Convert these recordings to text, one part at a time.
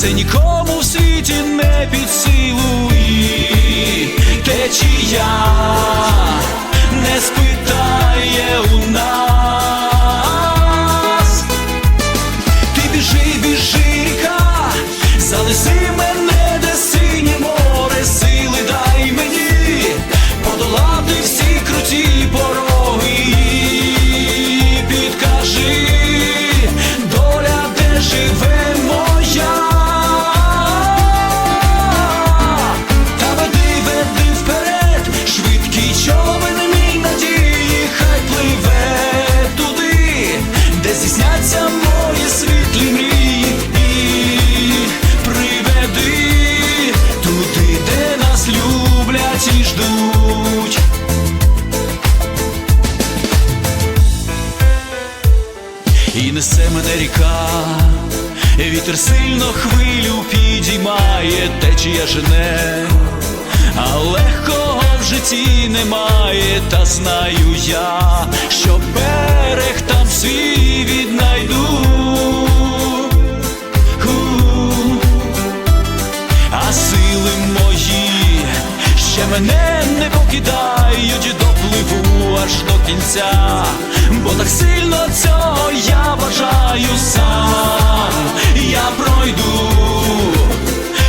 Це нікому в світі не під силу і течія і приведи туди, де нас люблять і ждуть. І несе мене ріка, вітер сильно хвилю підіймає, течія жене, а легкого в житті немає, та знаю я, що берег там свій я мене не покидають, допливу аж до кінця, бо так сильно цього я бажаю сам, я пройду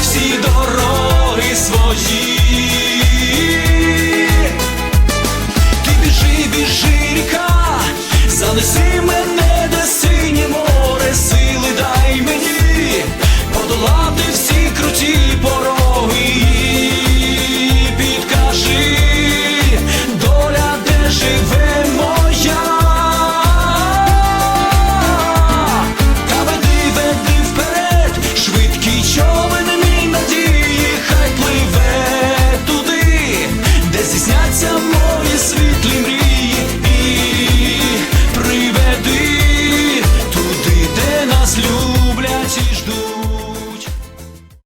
всі дороги свої, ти біжи, біжи ріка, занеси. more you sweet.